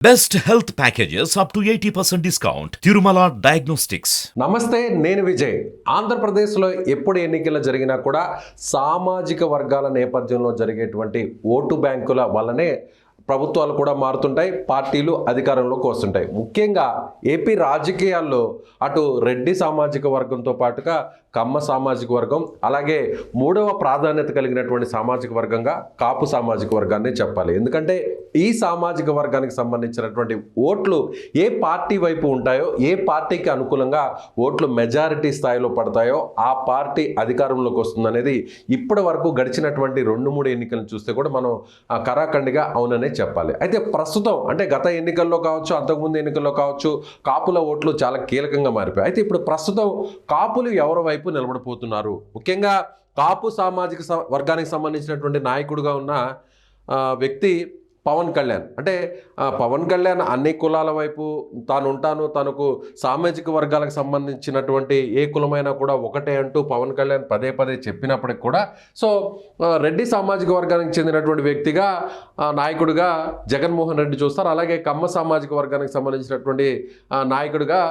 Best health packages up to eighty percent discount Tirumala diagnostics నమస్తే నేను విజయ్. ఆంధ్రప్రదేశ్లో ఎప్పుడు ఎన్నికలు జరిగినా కూడా సామాజిక వర్గాల నేపథ్యంలో జరిగేటువంటి ఓటు బ్యాంకుల వల్లనే ప్రభుత్వాలు కూడా మారుతుంటాయి పార్టీలు అధికారంలోకి వస్తుంటాయి ముఖ్యంగా ఏపీ రాజకీయాల్లో అటు రెడ్డి సామాజిక వర్గంతో పాటుగా కమ్మ సామాజిక వర్గం అలాగే మూడవ ప్రాధాన్యత కలిగినటువంటి సామాజిక వర్గంగా కాపు సామాజిక వర్గాన్ని చెప్పాలి. ఎందుకంటే ఈ సామాజిక వర్గానికి సంబంధించినటువంటి ఓట్లు ఏ పార్టీ వైపు ఉంటాయో ఏ పార్టీకి అనుకూలంగా ఓట్లు మెజారిటీ స్థాయిలో పడతాయో ఆ పార్టీ అధికారంలోకి వస్తుందనేది ఇప్పటి వరకు గడిచినటువంటి రెండు మూడు ఎన్నికలను చూస్తే కూడా మనం కరాఖండిగా అవుననే చెప్పాలి. అయితే ప్రస్తుతం అంటే గత ఎన్నికల్లో కావచ్చు అంతకుముందు ఎన్నికల్లో కావచ్చు కాపుల ఓట్లు చాలా కీలకంగా మారిపోయాయి. అయితే ఇప్పుడు ప్రస్తుతం కాపులు ఎవరి వైపు వైపు నిలబడిపోతున్నారు. ముఖ్యంగా కాపు సామాజిక వర్గానికి సంబంధించినటువంటి నాయకుడిగా ఉన్న వ్యక్తి పవన్ కళ్యాణ్. అంటే పవన్ కళ్యాణ్ అన్ని కులాల వైపు తాను ఉంటాను తనకు సామాజిక వర్గాలకు సంబంధించినటువంటి ఏ కులమైనా కూడా ఒకటే అంటూ పవన్ కళ్యాణ్ పదే పదే చెప్పినప్పటికి కూడా సో రెడ్డి సామాజిక వర్గానికి చెందినటువంటి వ్యక్తిగా నాయకుడిగా జగన్మోహన్ రెడ్డి చూస్తారు. అలాగే కమ్మ సామాజిక వర్గానికి సంబంధించినటువంటి నాయకుడిగా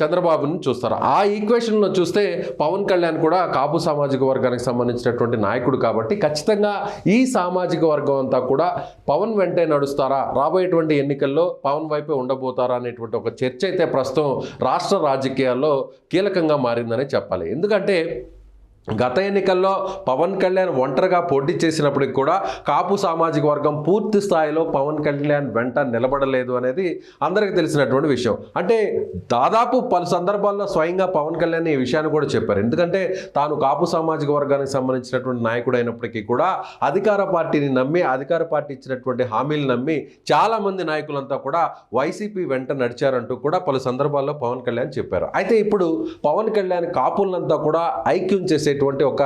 చంద్రబాబుని చూస్తారు? ఆ ఈక్వేషన్లో చూస్తే పవన్ కళ్యాణ్ కూడా కాపు సామాజిక వర్గానికి సంబంధించినటువంటి నాయకుడు కాబట్టి ఖచ్చితంగా ఈ సామాజిక వర్గం అంతా కూడా పవన్ వెంటే నడుస్తారా? రాబోయేటువంటి ఎన్నికల్లో పవన్ వైపే ఉండబోతారా అనేటువంటి ఒక చర్చ అయితే ప్రస్తుతం రాష్ట్ర రాజకీయాల్లో కీలకంగా మారిందనే చెప్పాలి. ఎందుకంటే గత ఎన్నికల్లో పవన్ కళ్యాణ్ ఒంటరిగా పోటీ చేసినప్పటికి కూడా కాపు సామాజిక వర్గం పూర్తి స్థాయిలో పవన్ కళ్యాణ్ వెంట నిలబడలేదు అనేది అందరికీ తెలిసినటువంటి విషయం. అంటే దాదాపు పలు సందర్భాల్లో స్వయంగా పవన్ కళ్యాణ్ ఈ విషయాన్ని కూడా చెప్పారు. ఎందుకంటే తాను కాపు సామాజిక వర్గానికి సంబంధించినటువంటి నాయకుడు అయినప్పటికీ కూడా అధికార పార్టీని నమ్మి అధికార పార్టీ ఇచ్చినటువంటి హామీలు నమ్మి చాలామంది నాయకులంతా కూడా వైసీపీ వెంట నడిచారంటూ కూడా పలు సందర్భాల్లో పవన్ కళ్యాణ్ చెప్పారు. అయితే ఇప్పుడు పవన్ కళ్యాణ్ కాపులంతా కూడా ఐక్యం చేసే చేసేటువంటి ఒక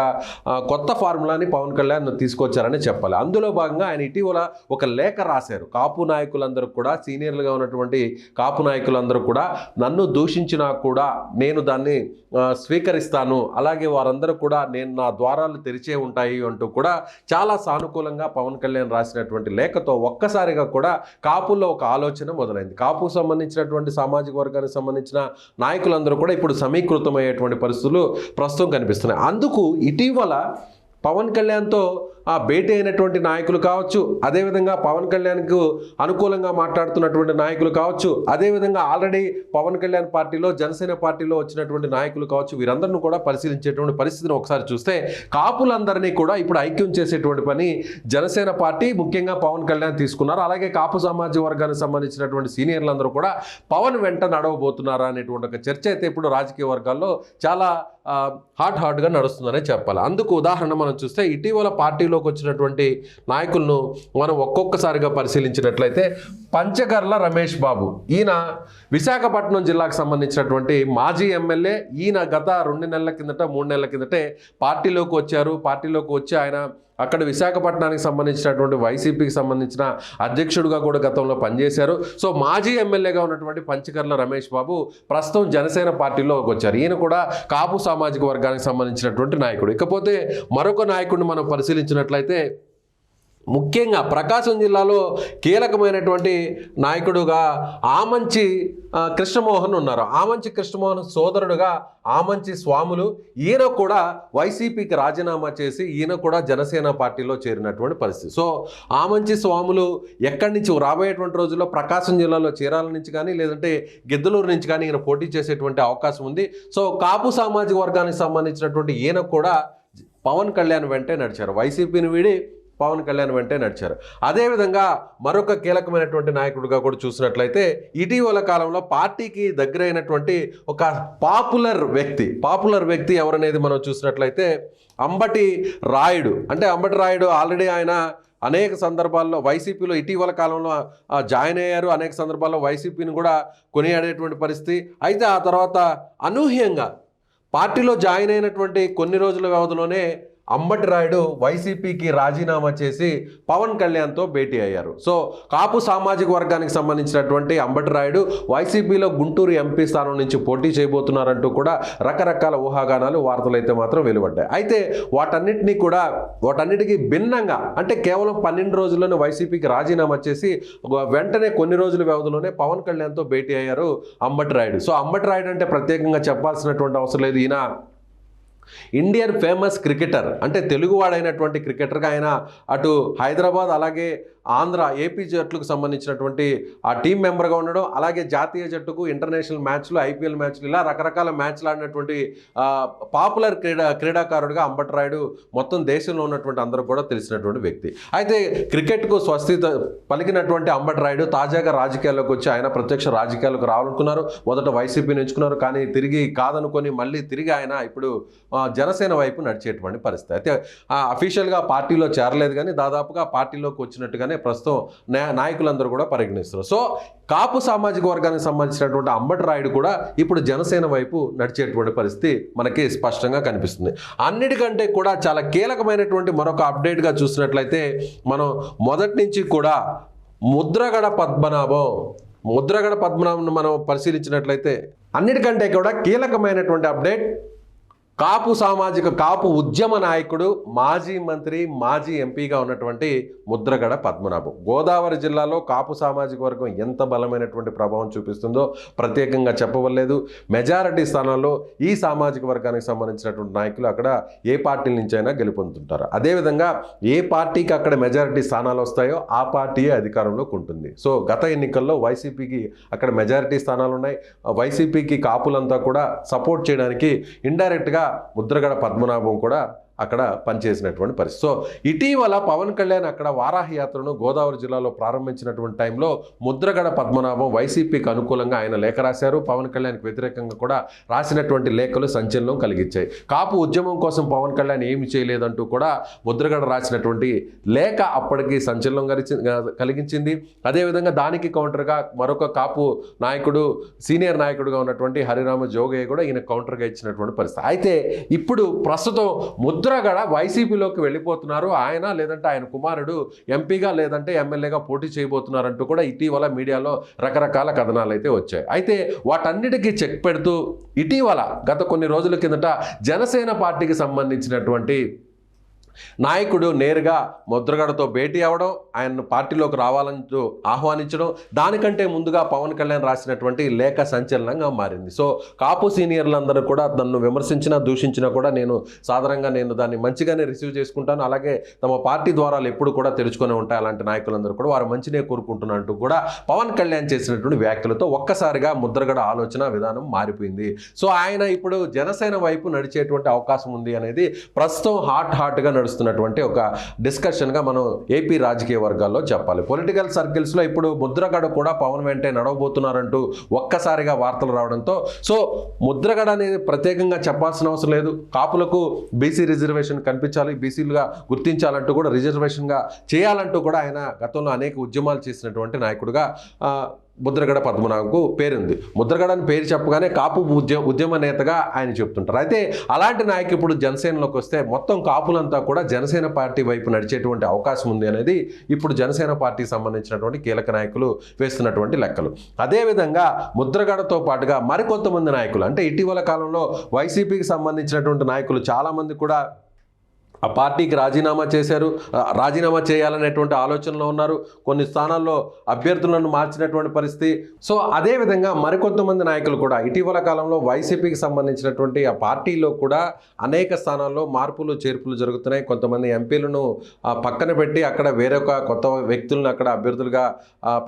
కొత్త ఫార్ములాని పవన్ కళ్యాణ్ తీసుకొచ్చారని చెప్పాలి. అందులో భాగంగా ఆయన ఇటీవల ఒక లేఖ రాశారు. కాపు నాయకులందరూ కూడా సీనియర్లుగా ఉన్నటువంటి కాపు నాయకులందరూ కూడా నన్ను దూషించినా కూడా నేను దాన్ని స్వీకరిస్తాను. అలాగే వారందరూ కూడా నేను నా ద్వారాలు తెరిచే ఉంటాయి అంటూ కూడా చాలా సానుకూలంగా పవన్ కళ్యాణ్ రాసినటువంటి లేఖతో ఒక్కసారిగా కూడా కాపుల్లో ఒక ఆలోచన మొదలైంది. కాపు సంబంధించినటువంటి సామాజిక వర్గానికి సంబంధించిన నాయకులందరూ కూడా ఇప్పుడు సమీకృతమయ్యేటువంటి పరిస్థితులు ప్రస్తుతం కనిపిస్తున్నాయి. అందుకు ఇటీవల పవన్ కళ్యాణ్తో ఆ భేటీ అయినటువంటి నాయకులు కావచ్చు అదేవిధంగా పవన్ కళ్యాణ్కు అనుకూలంగా మాట్లాడుతున్నటువంటి నాయకులు కావచ్చు అదేవిధంగా ఆల్రెడీ పవన్ కళ్యాణ్ పార్టీలో జనసేన పార్టీలో వచ్చినటువంటి నాయకులు కావచ్చు వీరందరిని కూడా పరిశీలించేటువంటి పరిస్థితిని ఒకసారి చూస్తే కాపులందరినీ కూడా ఇప్పుడు ఐక్యం చేసేటువంటి పని జనసేన పార్టీ ముఖ్యంగా పవన్ కళ్యాణ్ తీసుకున్నారు. అలాగే కాపు సమాజ వర్గానికి సంబంధించినటువంటి సీనియర్లందరూ కూడా పవన్ వెంట నడవబోతున్నారా అనేటువంటి ఒక చర్చ అయితే ఇప్పుడు రాజకీయ వర్గాల్లో చాలా హాట్ హాట్గా నడుస్తుందనే చెప్పాలి. అందుకు ఉదాహరణ మనం చూస్తే ఇటీవల పార్టీలోకి వచ్చినటువంటి నాయకులను మనం ఒక్కొక్కసారిగా పరిశీలించినట్లయితే పంచగర్ల రమేష్ బాబు. ఈయన విశాఖపట్నం జిల్లాకు సంబంధించినటువంటి మాజీ ఎమ్మెల్యే ఈయన గత రెండు నెలల కిందట మూడు నెలల కిందటే పార్టీలోకి వచ్చారు. పార్టీలోకి వచ్చి ఆయన అక్కడ విశాఖపట్నానికి సంబంధించినటువంటి వైసీపీకి సంబంధించిన అధ్యక్షుడిగా కూడా గతంలో పనిచేశారు. సో మాజీ ఎమ్మెల్యేగా ఉన్నటువంటి పంచకర్ల రమేష్ బాబు ప్రస్తుతం జనసేన పార్టీలోకి వచ్చారు. ఈయన కూడా కాపు సామాజిక వర్గానికి సంబంధించినటువంటి నాయకుడు. ఇకపోతే మరొక నాయకుడిని మనం పరిశీలించినట్లయితే ముఖ్యంగా ప్రకాశం జిల్లాలో కీలకమైనటువంటి నాయకుడుగా ఆమంచి కృష్ణమోహన్ ఉన్నారు. ఆమంచి కృష్ణమోహన్ సోదరుడుగా ఆమంచి స్వాములు. ఈయన కూడా వైసీపీకి రాజీనామా చేసి ఈయన కూడా జనసేన పార్టీలో చేరినటువంటి పరిస్థితి. సో ఆమంచి స్వాములు ఎక్కడి నుంచి రాబోయేటువంటి రోజుల్లో ప్రకాశం జిల్లాలో చీరాల నుంచి కానీ లేదంటే గిద్దలూరు నుంచి కానీ ఈయన పోటీ చేసేటువంటి అవకాశం ఉంది. సో కాపు సామాజిక వర్గానికి సంబంధించినటువంటి ఈయన కూడా పవన్ కళ్యాణ్ వెంటే నడిచారు. వైసీపీని వీడి పవన్ కళ్యాణ్ వెంటే నడిచారు. అదేవిధంగా మరొక కీలకమైనటువంటి నాయకుడిగా కూడా చూసినట్లయితే ఇటీవల కాలంలో పార్టీకి దగ్గరైనటువంటి ఒక పాపులర్ వ్యక్తి పాపులర్ వ్యక్తి ఎవరనేది మనం చూసినట్లయితే అంబటి రాయుడు. అంటే అంబటి రాయుడు ఆల్రెడీ ఆయన అనేక సందర్భాల్లో వైసీపీలో ఇటీవల కాలంలో జాయిన్ అయ్యారు. అనేక సందర్భాల్లో వైసీపీని కూడా కొనియాడేటువంటి పరిస్థితి. అయితే ఆ తర్వాత అనూహ్యంగా పార్టీలో జాయిన్ అయినటువంటి కొన్ని రోజుల వ్యవధిలోనే అంబటి రాయుడు వైసీపీకి రాజీనామా చేసి పవన్ కళ్యాణ్తో భేటీ అయ్యారు. సో కాపు సామాజిక వర్గానికి సంబంధించినటువంటి అంబటి రాయుడు వైసీపీలో గుంటూరు ఎంపీ స్థానం నుంచి పోటీ చేయబోతున్నారంటూ కూడా రకరకాల ఊహాగానాలు వార్తలు అయితే మాత్రం వెలువడ్డాయి. అయితే వాటన్నిటినీ కూడా వాటన్నిటికీ భిన్నంగా అంటే కేవలం పన్నెండు రోజుల్లోనే వైసీపీకి రాజీనామా చేసి వెంటనే కొన్ని రోజుల వ్యవధిలోనే పవన్ కళ్యాణ్తో భేటీ అయ్యారు అంబటి రాయుడు. సో అంబటి రాయుడు అంటే ప్రత్యేకంగా చెప్పాల్సినటువంటి అవసరం లేదు. ఈయన ఇండియన్ ఫేమస్ క్రికెటర్ అంటే తెలుగువాడైనటువంటి క్రికెటర్గా ఆయన అటు హైదరాబాద్ అలాగే ఆంధ్ర ఏపీ జట్లకు సంబంధించినటువంటి ఆ టీం మెంబర్గా ఉండడం అలాగే జాతీయ జట్టుకు ఇంటర్నేషనల్ మ్యాచ్లు ఐపీఎల్ మ్యాచ్లు ఇలా రకరకాల మ్యాచ్లు ఆడినటువంటి పాపులర్ క్రీడా క్రీడాకారుడిగా అంబటరాయుడు మొత్తం దేశంలో ఉన్నటువంటి అందరూ కూడా తెలిసినటువంటి వ్యక్తి. అయితే క్రికెట్కు స్వస్తి పలికినటువంటి అంబటరాయుడు తాజాగా రాజకీయాల్లోకి వచ్చి ఆయన ప్రత్యక్ష రాజకీయాలకు రావాలనుకున్నారు. మొదట వైసీపీని ఎంచుకున్నారు కానీ తిరిగి కాదనుకొని మళ్ళీ తిరిగి ఆయన ఇప్పుడు జనసేన వైపు నడిచేటువంటి పరిస్థితి. అయితే అఫీషియల్గా పార్టీలో చేరలేదు కానీ దాదాపుగా పార్టీలోకి వచ్చినట్టుగానే ప్రస్తుతం నాయకులందరూ కూడా పరిగణిస్తున్నారు. సో కాపు సామాజిక వర్గానికి సంబంధించినటువంటి అంబటి రాయుడు కూడా ఇప్పుడు జనసేన వైపు నడిచేటువంటి పరిస్థితి మనకి స్పష్టంగా కనిపిస్తుంది. అన్నిటికంటే కూడా చాలా కీలకమైనటువంటి మరొక అప్డేట్గా చూసినట్లయితే మనం మొదటి నుంచి కూడా ముద్రగడ పద్మనాభం ముద్రగడ పద్మనాభం మనం పరిశీలించినట్లయితే అన్నిటికంటే కూడా కీలకమైనటువంటి అప్డేట్ కాపు సామాజిక కాపు ఉద్యమ నాయకుడు మాజీ మంత్రి మాజీ ఎంపీగా ఉన్నటువంటి ముద్రగడ పద్మనాభం. గోదావరి జిల్లాలో కాపు సామాజిక వర్గం ఎంత బలమైనటువంటి ప్రభావం చూపిస్తుందో ప్రత్యేకంగా చెప్పవలేదు. మెజారిటీ స్థానాల్లో ఈ సామాజిక వర్గానికి సంబంధించినటువంటి నాయకులు అక్కడ ఏ పార్టీ నుంచి అయినా గెలుపొందుతుంటారు. అదేవిధంగా ఏ పార్టీకి అక్కడ మెజారిటీ స్థానాలు వస్తాయో ఆ పార్టీయే అధికారంలోకి ఉంటుంది. సో గత ఎన్నికల్లో వైసీపీకి అక్కడ మెజారిటీ స్థానాలు ఉన్నాయి. ఆ వైసీపీకి కాపులంతా కూడా సపోర్ట్ చేయడానికి ఇండైరెక్ట్గా ముద్రగడ పద్మనాభం కూడా అక్కడ పనిచేసినటువంటి పరిస్థితి. సో ఇటీవల పవన్ కళ్యాణ్ అక్కడ వారాహి యాత్రను గోదావరి జిల్లాలో ప్రారంభించినటువంటి టైంలో ముద్రగడ పద్మనాభం వైసీపీకి అనుకూలంగా ఆయన లేఖ రాశారు. పవన్ కళ్యాణ్కి వ్యతిరేకంగా కూడా రాసినటువంటి లేఖలు సంచలనం కలిగించాయి. కాపు ఉద్యమం కోసం పవన్ కళ్యాణ్ ఏమి చేయలేదంటూ కూడా ముద్రగడ రాసినటువంటి లేఖ అప్పటికి సంచలనం కలిసి కలిగించింది. అదేవిధంగా దానికి కౌంటర్గా మరొక కాపు నాయకుడు సీనియర్ నాయకుడుగా ఉన్నటువంటి హరిరామ జోగయ్య కూడా ఈయన కౌంటర్గా ఇచ్చినటువంటి పరిస్థితి. అయితే ఇప్పుడు ప్రస్తుతం ముద్రగడ వైసీపీలోకి వెళ్ళిపోతున్నారు. ఆయన లేదంటే ఆయన కుమారుడు ఎంపీగా లేదంటే ఎమ్మెల్యేగా పోటీ చేయబోతున్నారంటూ కూడా ఇటీవల మీడియాలో రకరకాల కథనాలు అయితే వచ్చాయి. అయితే వాటన్నిటికీ చెక్ పెడుతూ ఇటీవల గత కొన్ని రోజుల కిందట జనసేన పార్టీకి సంబంధించినటువంటి నాయకుడు నేరుగా ముద్రగడతో భేటీ అవ్వడం ఆయన పార్టీలోకి రావాలని ఆహ్వానించడం దానికంటే ముందుగా పవన్ కళ్యాణ్ రాసినటువంటి లేఖ సంచలనంగా మారింది. సో కాపు సీనియర్లందరూ కూడా నన్ను విమర్శించినా దూషించినా కూడా నేను సాధారణంగా నేను దాన్ని మంచిగానే రిసీవ్ చేసుకుంటాను. అలాగే తమ పార్టీ ద్వారాలు ఎప్పుడు కూడా తెరుచుకొని ఉంటాయి. అలాంటి నాయకులందరూ కూడా వారు మంచినే కోరుకుంటున్నట్టు కూడా పవన్ కళ్యాణ్ చేసినటువంటి వ్యాఖ్యలతో ఒక్కసారిగా ముద్రగడ ఆలోచన విధానం మారిపోయింది. సో ఆయన ఇప్పుడు జనసేన వైపు నడిచేటువంటి అవకాశం ఉంది అనేది ప్రస్తుతం హాట్ హాట్గా నడుస్తున్నటువంటి ఒక డిస్కషన్గా మనం ఏపీ రాజకీయ వర్గాల్లో చెప్పాలి. పొలిటికల్ సర్కిల్స్లో ఇప్పుడు ముద్రగడ కూడా పవన్ వెంటే నడవబోతున్నారంటూ ఒక్కసారిగా వార్తలు రావడంతో సో ముద్రగడ అనేది ప్రత్యేకంగా చెప్పాల్సిన అవసరం లేదు. కాపులకు బీసీ రిజర్వేషన్ కనిపించాలి బీసీలుగా గుర్తించాలంటూ కూడా రిజర్వేషన్గా చేయాలంటూ కూడా ఆయన గతంలో అనేక ఉద్యమాలు చేసినటువంటి నాయకుడుగా ముద్రగడ పద్మనాభంకు పేరుంది. ముద్రగడ అని పేరు చెప్పగానే కాపు ఉద్యమ ఉద్యమ నేతగా ఆయన చెప్తుంటారు. అయితే అలాంటి నాయకు ఇప్పుడు జనసేనలోకి వస్తే మొత్తం కాపులంతా కూడా జనసేన పార్టీ వైపు నడిచేటువంటి అవకాశం ఉంది అనేది ఇప్పుడు జనసేన పార్టీకి సంబంధించినటువంటి కీలక నాయకులు వేస్తున్నటువంటి లెక్కలు. అదేవిధంగా ముద్రగడతో పాటుగా మరికొంతమంది నాయకులు అంటే ఇటీవల కాలంలో వైసీపీకి సంబంధించినటువంటి నాయకులు చాలామంది కూడా ఆ పార్టీకి రాజీనామా చేశారు. రాజీనామా చేయాలనేటువంటి ఆలోచనలో ఉన్నారు. కొన్ని స్థానాల్లో అభ్యర్థులను మార్చినటువంటి పరిస్థితి. సో అదేవిధంగా మరికొంతమంది నాయకులు కూడా ఇటీవల కాలంలో వైసీపీకి సంబంధించినటువంటి ఆ పార్టీలో కూడా అనేక స్థానాల్లో మార్పులు చేర్పులు జరుగుతున్నాయి. కొంతమంది ఎంపీలను పక్కన పెట్టి అక్కడ వేరొక కొత్త వ్యక్తులను అక్కడ అభ్యర్థులుగా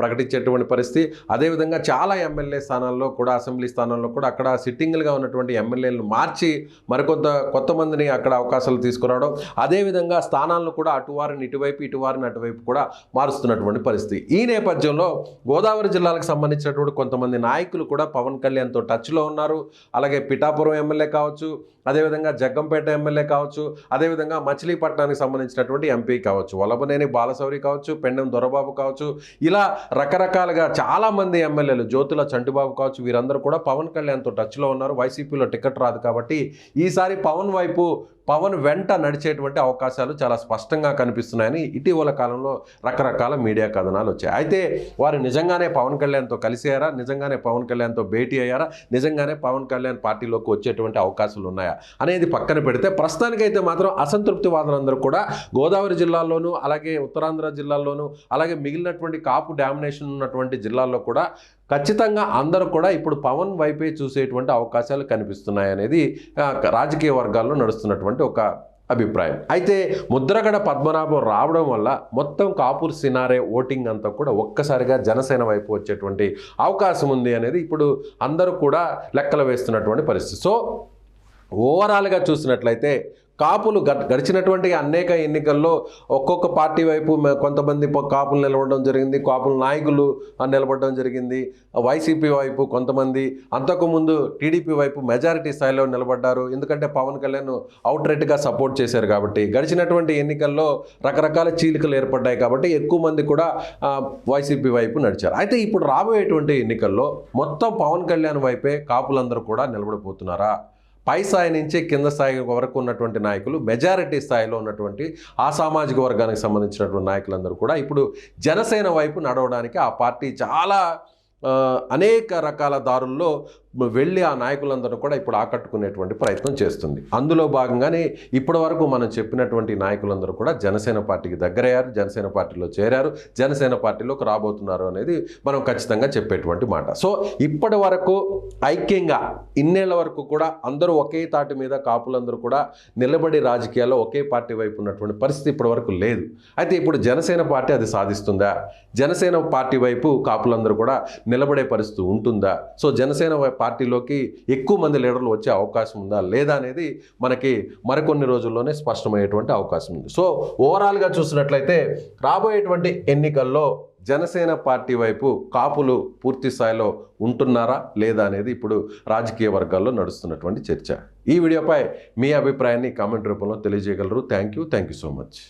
ప్రకటించేటువంటి పరిస్థితి. అదేవిధంగా చాలా ఎమ్మెల్యే స్థానాల్లో కూడా అసెంబ్లీ స్థానాల్లో కూడా అక్కడ సిట్టింగ్లుగా ఉన్నటువంటి ఎమ్మెల్యేలను మార్చి మరికొంత కొంతమందిని అక్కడ అవకాశాలు తీసుకురావడం అదేవిధంగా స్థానాలను కూడా అటువారిని ఇటువైపు ఇటువారిని అటువైపు కూడా మారుస్తున్నటువంటి పరిస్థితి. ఈ నేపథ్యంలో గోదావరి జిల్లాలకు సంబంధించినటువంటి కొంతమంది నాయకులు కూడా పవన్ కళ్యాణ్తో టచ్లో ఉన్నారు. అలాగే పిఠాపురం ఎమ్మెల్యే కావచ్చు అదేవిధంగా జగ్గంపేట ఎమ్మెల్యే కావచ్చు అదేవిధంగా మచిలీపట్నానికి సంబంధించినటువంటి ఎంపీ కావచ్చు వల్లభనేని బాలశౌరి కావచ్చు పెండెం దొరబాబు కావచ్చు ఇలా రకరకాలుగా చాలామంది ఎమ్మెల్యేలు జ్యోతుల చంటిబాబు కావచ్చు వీరందరూ కూడా పవన్ కళ్యాణ్తో టచ్లో ఉన్నారు. వైసీపీలో టికెట్ రాదు కాబట్టి ఈసారి పవన్ వైపు పవన్ వెంట నడిచేటువంటి అవకాశాలు చాలా స్పష్టంగా కనిపిస్తున్నాయని ఇటీవల కాలంలో రకరకాల మీడియా కథనాలు వచ్చాయి. అయితే వారు నిజంగానే పవన్ కళ్యాణ్తో కలిసారా? నిజంగానే పవన్ కళ్యాణ్తో భేటీ అయ్యారా? నిజంగానే పవన్ కళ్యాణ్ పార్టీలోకి వచ్చేటువంటి అవకాశాలు ఉన్నాయా? అనేది పక్కన పెడితే ప్రస్తుతానికైతే మాత్రం అసంతృప్తి వాదనందరూ కూడా గోదావరి జిల్లాల్లోనూ అలాగే ఉత్తరాంధ్ర జిల్లాల్లోనూ అలాగే మిగిలినటువంటి కాపు డామినేషన్ ఉన్నటువంటి జిల్లాల్లో కూడా ఖచ్చితంగా అందరూ కూడా ఇప్పుడు పవన్ వైపే చూసేటువంటి అవకాశాలు కనిపిస్తున్నాయి అనేది రాజకీయ వర్గాల్లో నడుస్తున్నటువంటి ఒక అభిప్రాయం. అయితే ముద్రగడ పద్మనాభం రావడం వల్ల మొత్తం కాపూర్ సినారే ఓటింగ్ అంతా కూడా ఒక్కసారిగా జనసేన వైపు వచ్చేటువంటి అవకాశం ఉంది అనేది ఇప్పుడు అందరూ కూడా లెక్కలు వేస్తున్నటువంటి పరిస్థితి. సో ఓవరాల్గా చూసినట్లయితే కాపులు గడిచినటువంటి అనేక ఎన్నికల్లో ఒక్కొక్క పార్టీ వైపు కొంతమంది కాపులు నిలబడడం జరిగింది కాపుల నాయకులు నిలబడడం జరిగింది. వైసీపీ వైపు కొంతమంది అంతకుముందు టీడీపీ వైపు మెజారిటీ స్థాయిలో నిలబడ్డారు. ఎందుకంటే పవన్ కళ్యాణ్ అవుట్ రైట్గా సపోర్ట్ చేశారు కాబట్టి. గడిచినటువంటి ఎన్నికల్లో రకరకాల చీలికలు ఏర్పడ్డాయి కాబట్టి ఎక్కువ మంది కూడా వైసీపీ వైపు నడిచారు. అయితే ఇప్పుడు రాబోయేటువంటి ఎన్నికల్లో మొత్తం పవన్ కళ్యాణ్ వైపే కాపులందరూ కూడా నిలబడిపోతున్నారా పై స్థాయి నుంచి కింద స్థాయి వరకు ఉన్నటువంటి నాయకులు మెజారిటీ స్థాయిలో ఉన్నటువంటి ఆ సామాజిక వర్గానికి సంబంధించినటువంటి నాయకులందరూ కూడా ఇప్పుడు జనసేన వైపు నడవడానికి ఆ పార్టీ చాలా అనేక రకాల దారుల్లో వెళ్ళి ఆ నాయకులందరూ కూడా ఇప్పుడు ఆకట్టుకునేటువంటి ప్రయత్నం చేస్తుంది. అందులో భాగంగానే ఇప్పటి వరకు మనం చెప్పినటువంటి నాయకులందరూ కూడా జనసేన పార్టీకి దగ్గరయ్యారు జనసేన పార్టీలో చేరారు జనసేన పార్టీలోకి రాబోతున్నారు అనేది మనం ఖచ్చితంగా చెప్పేటువంటి మాట. సో ఇప్పటి వరకు ఐక్యంగా ఇన్నేళ్ళ వరకు కూడా అందరూ ఒకే తాటి మీద కాపులందరూ కూడా నిలబడి రాజకీయాల్లో ఒకే పార్టీ వైపు ఉన్నటువంటి పరిస్థితి ఇప్పటి వరకు లేదు. అయితే ఇప్పుడు జనసేన పార్టీ అది సాధిస్తుందా? జనసేన పార్టీ వైపు కాపులందరూ కూడా నిలబడే పరిస్థితి ఉంటుందా? సో జనసేన పార్టీలోకి ఎక్కువ మంది లీడర్లు వచ్చే అవకాశం ఉందా లేదా అనేది మనకి మరికొన్ని రోజుల్లోనే స్పష్టమయ్యేటువంటి అవకాశం ఉంది. సో ఓవరాల్గా చూసినట్లయితే రాబోయేటువంటి ఎన్నికల్లో జనసేన పార్టీ వైపు కాపులు పూర్తి స్థాయిలో ఉంటున్నారా లేదా అనేది ఇప్పుడు రాజకీయ వర్గాల్లో నడుస్తున్నటువంటి చర్చ. ఈ వీడియోపై మీ అభిప్రాయాన్ని కామెంట్ రూపంలో తెలియజేయగలరు. Thank you. Thank you so much.